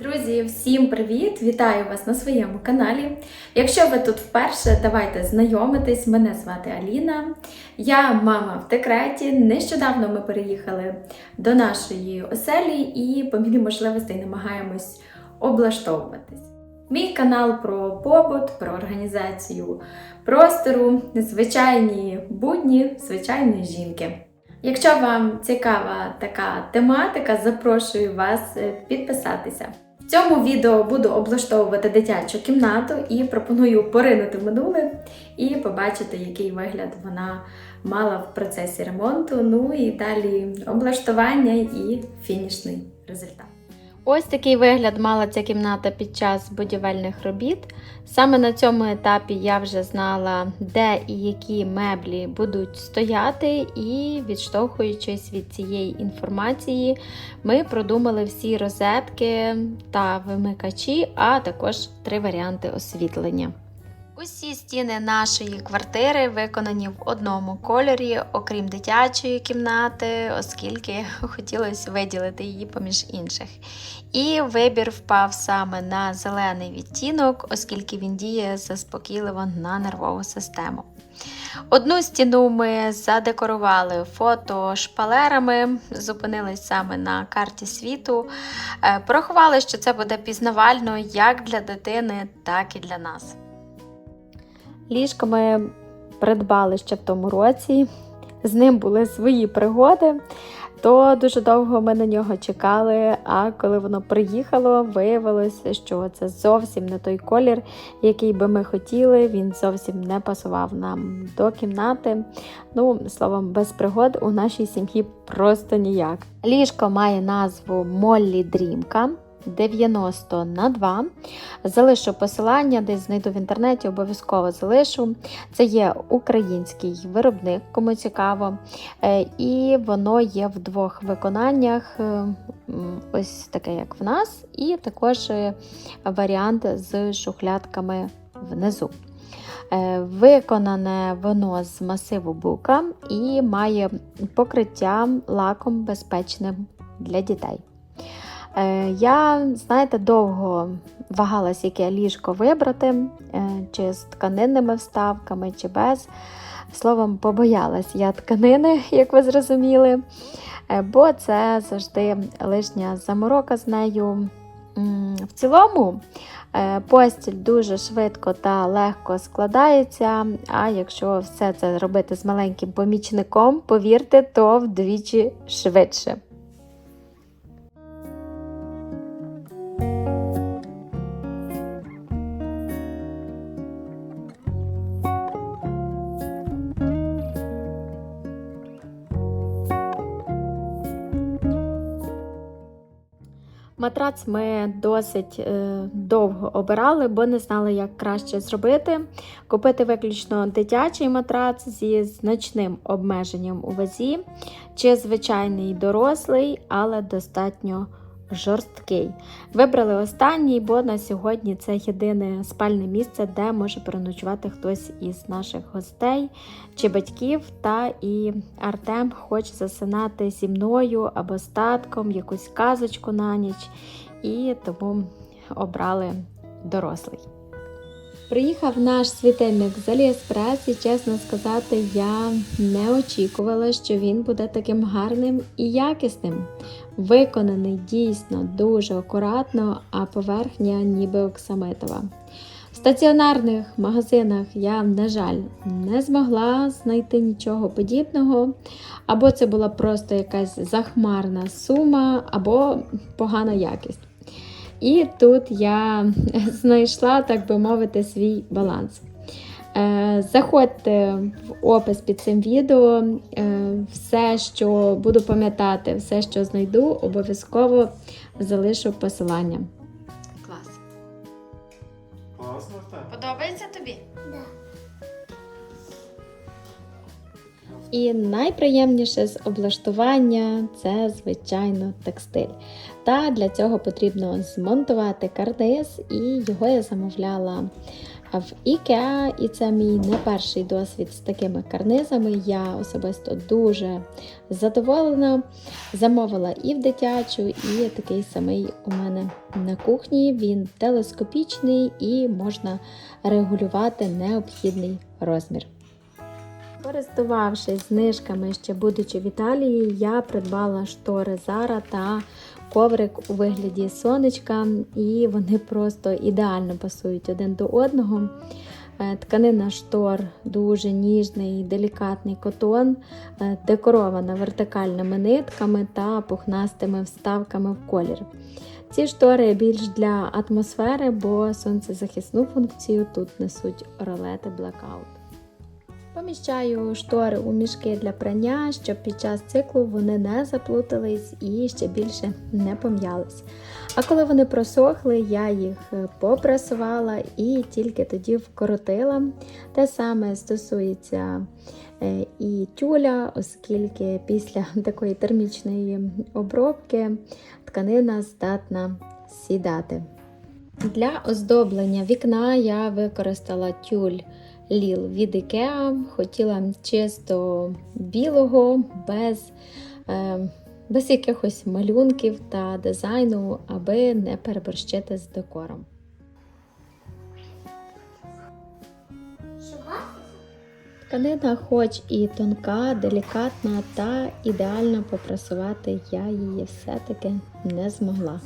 Друзі, всім привіт! Вітаю вас на своєму каналі. Якщо ви тут вперше, давайте знайомитись. Мене звати Аліна. Я мама в декреті. Нещодавно ми переїхали до нашої оселі і по мірі можливостей намагаємось облаштовуватись. Мій канал про побут, про організацію простору, звичайні будні, звичайної жінки. Якщо вам цікава така тематика, запрошую вас е, підписатися. Цьому відео буду облаштовувати дитячу кімнату і пропоную поринути минуле і побачити, який вигляд вона мала в процесі ремонту. Ну і далі облаштування і фінішний результат. Ось такий вигляд мала ця кімната під час будівельних робіт. Саме на цьому етапі я вже знала, де і які меблі будуть стояти, і відштовхуючись від цієї інформації, ми продумали всі розетки та вимикачі, а також три варіанти освітлення. Усі стіни нашої квартири виконані в одному кольорі, окрім дитячої кімнати, оскільки хотілося виділити її поміж інших. І вибір впав саме на зелений відтінок, оскільки він діє заспокійливо на нервову систему. Одну стіну ми задекорували фото-шпалерами, зупинились саме на карті світу. Е, Порахували, що це буде пізнавально як для дитини, так і для нас. Ліжко ми придбали ще в тому році. З ним були свої пригоди, то дуже довго ми на нього чекали. А коли воно приїхало, виявилося, що це зовсім не той колір, який би ми хотіли. Він зовсім не пасував нам до кімнати. Ну, словом, без пригод у нашій сім'ї просто ніяк. Ліжко має назву Моллі Дрімка. 90 на 2. Залишу посилання, десь знайду в інтернеті, обов'язково залишу. Це є український виробник, кому цікаво. Е, І воно є в двох виконаннях: е, ось таке, як в нас, і також е, варіант з шухлядками внизу. Виконане воно з масиву бука і має покриття лаком безпечним для дітей. Е, Я, знаєте, довго вагалась, яке ліжко вибрати, е, чи з тканинними вставками, чи без. Словом, побоялась я тканини, як ви зрозуміли, е, бо це завжди лишня заморока з нею. В цілому постіль дуже швидко та легко складається. А якщо все це робити з маленьким помічником, повірте, то вдвічі швидше. Матрац ми досить е, довго обирали, бо не знали, як краще зробити. Купити виключно дитячий матрац зі значним обмеженням у вазі, чи звичайний дорослий, але достатньо жорсткий. Вибрали останній, бо на сьогодні це єдине спальне місце, де може переночувати хтось із наших гостей чи батьків. Та і Артем хоче засинати зі мною або з татком, якусь казочку на ніч, і тому обрали дорослий. Приїхав наш світильник з Аліекспрес, і чесно сказати, я не очікувала, що він буде таким гарним і якісним. Виконаний дійсно дуже акуратно, а поверхня ніби оксамитова. В стаціонарних магазинах я, на жаль, не змогла знайти нічого подібного, або це була просто якась захмарна сума, або погана якість. І тут я знайшла, так би мовити, свій баланс. Е, Заходьте в опис під цим відео. Е, Все, що буду пам'ятати, все, що знайду, обов'язково залишу посилання. Клас. Класно так. Подобається тобі? І найприємніше з облаштування це, звичайно, текстиль. Та для цього потрібно змонтувати карниз, і його я замовляла в IKEA, і це мій не перший досвід з такими карнизами. Я особисто дуже задоволена. Замовила і в дитячу, і такий самий у мене на кухні. Він телескопічний і можна регулювати необхідний розмір. Користувавшись знижками ще будучи в Італії, я придбала штори Zara та коврик у вигляді сонечка, і вони просто ідеально пасують один до одного. Е, Тканина штор дуже ніжний, делікатний котон, е, декорована вертикальними нитками та пухнастими вставками в колір. Ці штори більш для атмосфери, бо сонцезахисну функцію тут несуть ролети Blackout. Поміщаю штори у мішки для прання, щоб під час циклу вони не заплутались і ще більше не пом'ялись. А коли вони просохли, я їх попрасувала і тільки тоді вкоротила. Те саме стосується е, і тюля, оскільки після такої термічної обробки тканина здатна сідати. Для оздоблення вікна я використала тюль Ліл від IKEA. Хотіла чисто білого, без, е, без якихось малюнків та дизайну, аби не переборщити з декором. Тканина, хоч і тонка, делікатна та ідеально попрасувати я її все-таки не змогла.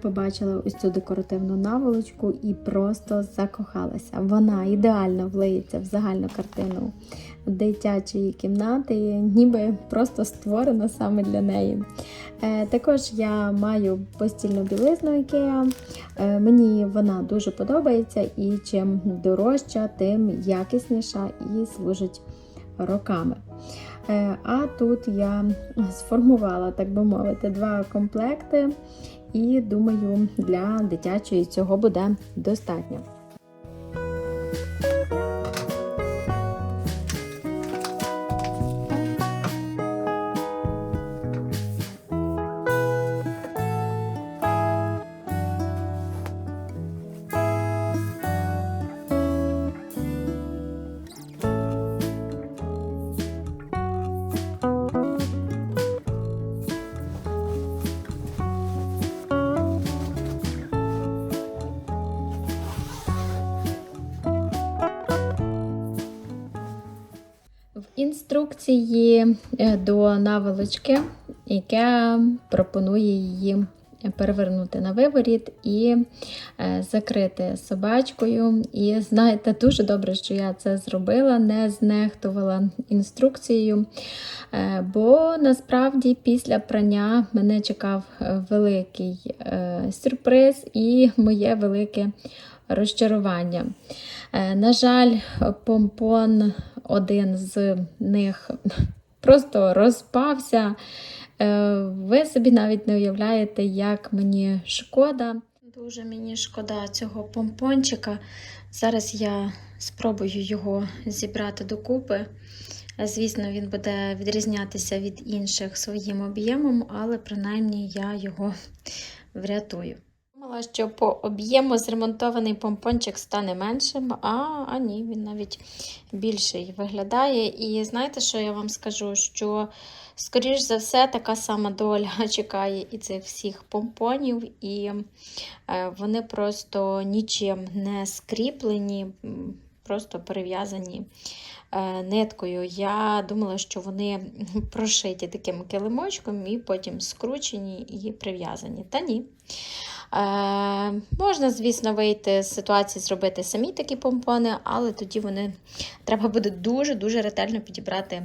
Побачила ось цю декоративну наволочку і просто закохалася. Вона ідеально влиється в загальну картину дитячої кімнати, ніби просто створена саме для неї. Е, Також я маю постільну білизну IKEA. Е, Мені вона дуже подобається, і чим дорожча, тим якісніша і служить роками. Е, А тут я сформувала, так би мовити, два комплекти, і думаю, для дитячої цього буде достатньо. Інструкції е, до наволочки, яке пропонує її перевернути на виворіт і е, закрити собачкою. І знаєте, дуже добре, що я це зробила, не знехтувала інструкцією. Е, Бо насправді після прання мене чекав великий сюрприз і моє велике розчарування. На жаль, помпон один з них просто розпався. Е, Ви собі навіть не уявляєте, як мені шкода. Дуже мені шкода цього помпончика. Зараз я спробую його зібрати докупи. Звісно, він буде відрізнятися від інших своїм об'ємом, але принаймні я його врятую. Думала, що по об'єму зремонтований помпончик стане меншим, а, а ні, він навіть більший виглядає. І знаєте, що я вам скажу? Що, скоріш за все, така сама доля чекає і цих всіх помпонів, і е, вони просто нічим не скріплені, просто перев'язані е, ниткою. Я думала, що вони прошиті таким килимочком і потім скручені і прив'язані. Та ні. Е, можна, звісно, вийти з ситуації, зробити самі такі помпони, але тоді вони треба буде дуже-дуже ретельно підібрати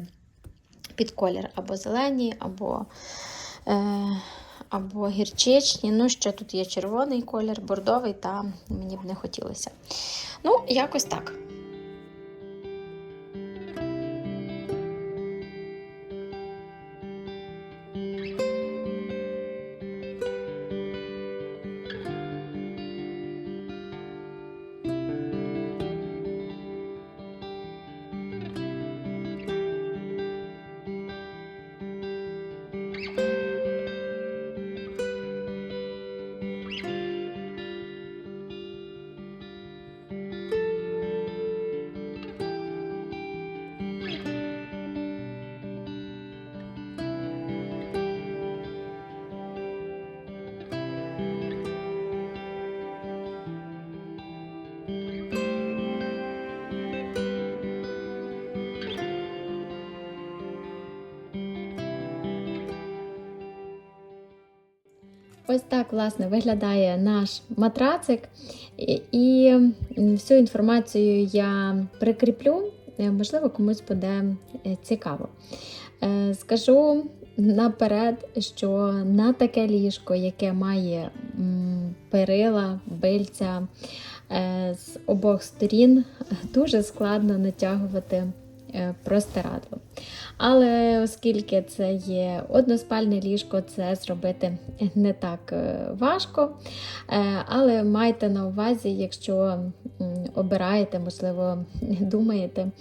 під колір або зелені, або, е, або гірчичні. Ну, ще тут є червоний колір, бордовий, та мені б не хотілося. Ну, якось так. Ось так, власне, виглядає наш матрацик. І, всю інформацію я прикріплю, Е, можливо, комусь буде е, цікаво. Е, Скажу наперед, що на таке ліжко, яке має перила, бильця з обох сторін, дуже складно натягувати простирадло. Але оскільки це є односпальне ліжко, це зробити не так е, важко. Е, Але майте на увазі, якщо обираєте, можливо, думаєте,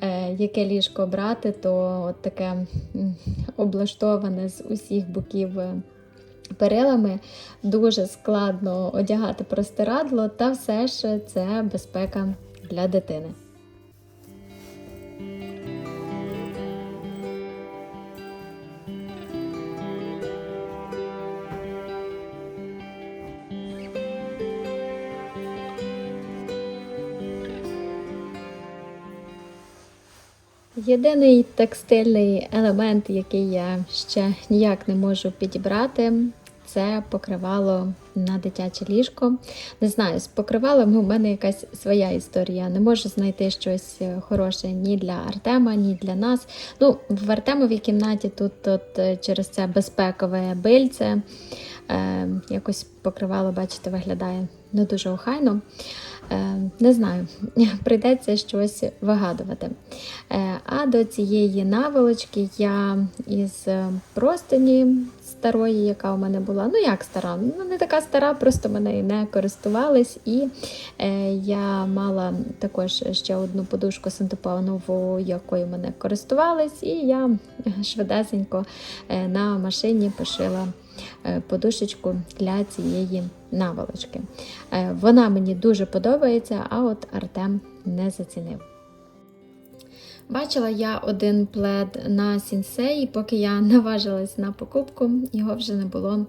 е, яке ліжко обрати, то от таке облаштоване з усіх боків. Перилами дуже складно одягати простирадло, та все ж це безпека для дитини. Єдиний текстильний елемент, який я ще ніяк не можу підібрати, це покривало на дитяче ліжко. Не знаю, з покривалами у мене якась своя історія. Не можу знайти щось е, хороше ні для Артема, ні для нас. Ну, в Артемовій кімнаті тут, тут е, через це безпекове бильце. Е, якось покривало, бачите, виглядає не дуже охайно. Е, не знаю, прийдеться щось вигадувати. Е, а до цієї наволочки я із е, простині старої, яка у мене була, ну як стара, ну не така стара, просто ми нею не користувались. І я мала також ще одну подушку синтепонову, якою ми не користувались, і я швидесенько на машині пошила подушечку для цієї наволочки. Е, Вона мені дуже подобається, а от Артем не зацінив. Бачила я один плед на сінсеї, поки я наважилась на покупку, його вже не було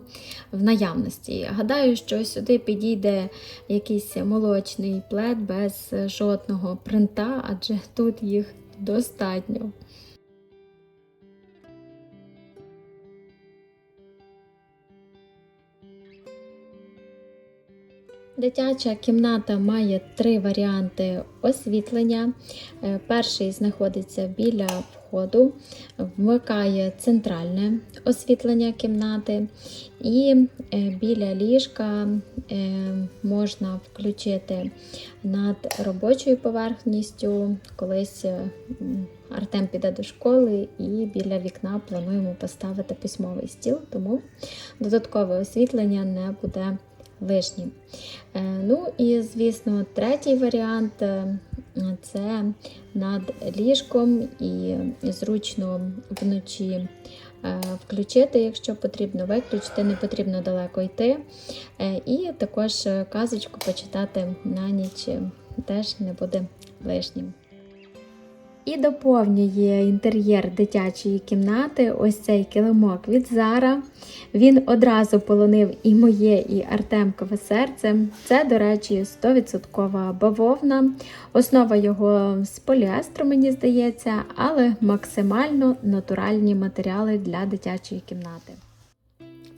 в наявності. Гадаю, що сюди підійде якийсь молочний плед без жодного принта, адже тут їх достатньо. Дитяча кімната має три варіанти освітлення. Е, Перший знаходиться біля входу, вмикає центральне освітлення кімнати, і е, біля ліжка е, можна включити над робочою поверхністю. Колись Артем піде до школи і біля вікна плануємо поставити письмовий стіл, тому додаткове освітлення не буде лишнім. Е, Ну і, звісно, третій варіант е, це над ліжком і зручно вночі е, включити, якщо потрібно, виключити, не потрібно далеко йти. І також казочку почитати на ніч теж не буде лишнім. І доповнює інтер'єр дитячої кімнати ось цей килимок від Зара. Він одразу полонив і моє, і Артемкове серце. Це, до речі, 100% бавовна. Основа його з поліестру, мені здається, але максимально натуральні матеріали для дитячої кімнати.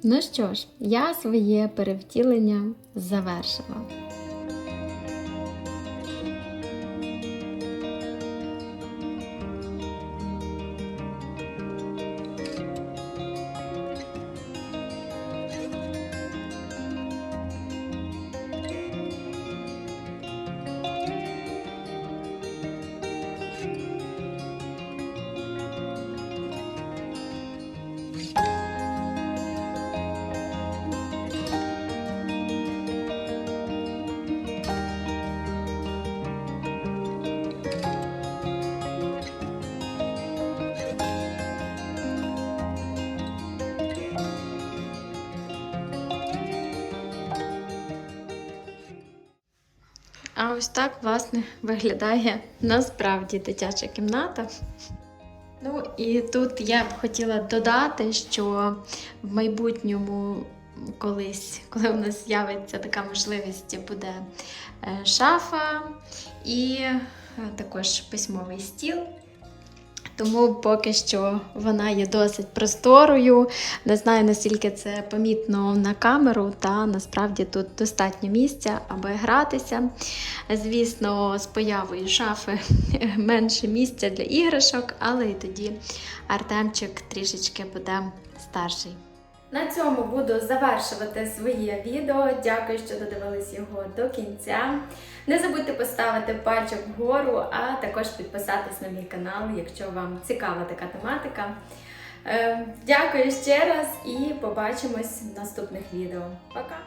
Ну що ж, я своє перевтілення завершила. Ось так, власне, виглядає насправді дитяча кімната. Ну і тут я б хотіла додати, що в майбутньому колись, коли у нас з'явиться така можливість, буде е, шафа і е, також письмовий стіл. Тому поки що вона є досить просторою. Не знаю, наскільки це помітно на камеру, та насправді тут достатньо місця, аби гратися. Звісно, з появою шафи менше місця для іграшок, але і тоді Артемчик трішечки буде старший. На цьому буду завершувати своє відео. Дякую, що додивились його до кінця. Не забудьте поставити пальчик вгору, а також підписатись на мій канал, якщо вам цікава така тематика. Е, Дякую ще раз і побачимось в наступних відео. Пока!